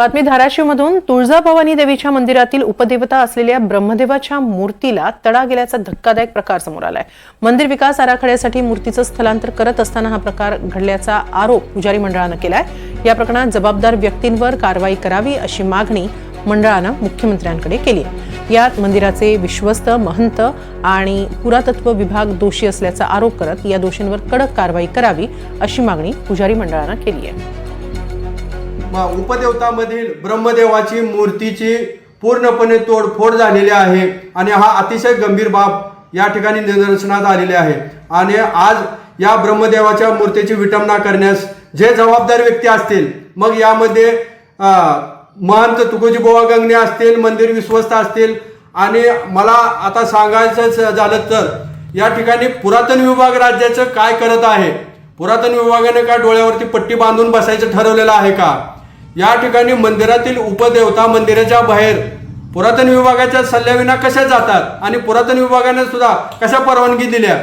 बातमी धाराशिवमधून तुळजाभवानी देवीच्या मंदिरातील उपदेवता असलेल्या ब्रह्मदेवाच्या मूर्तीला तडा गेल्याचा धक्कादायक प्रकार समोर आलाय. मंदिर विकास आराखड्यासाठी मूर्तीचं स्थलांतर करत असताना हा प्रकार घडल्याचा आरोप पुजारी मंडळानं केलाय. या प्रकरणात जबाबदार व्यक्तींवर कारवाई करावी अशी मागणी मंडळानं मुख्यमंत्र्यांकडे केली आहे. यात मंदिराचे विश्वस्त महंत आणि पुरातत्व विभाग दोषी असल्याचा आरोप करत या दोषींवर कडक कारवाई करावी अशी मागणी पुजारी मंडळानं केली आहे. उपदेवतामधील ब्रह्मदेवाची मूर्तीची पूर्णपणे तोडफोड झालेली आहे आणि हा अतिशय गंभीर बाब या ठिकाणी निदर्शनात आलेली आहे. आणि आज या ब्रह्मदेवाच्या मूर्तीची विटंबना करण्यास जे जबाबदार व्यक्ती असतील मग यामध्ये महंत तुकोजी बोवा गंगणे असतील मंदिर विश्वस्त असतील आणि मला आता सांगायचं झालं तर या ठिकाणी पुरातन विभाग राज्याचं काय करत आहे? पुरातन विभागाने का डोळ्यावरती पट्टी बांधून बसायचं ठरवलेलं आहे का? या ठिकाणी मंदिरातील उपदेवता मंदिराच्या बाहेर पुरातन विभागाच्या सल्ल्याविना कशा जातात आणि पुरातन विभागाने सुद्धा कशा परवानगी दिल्या?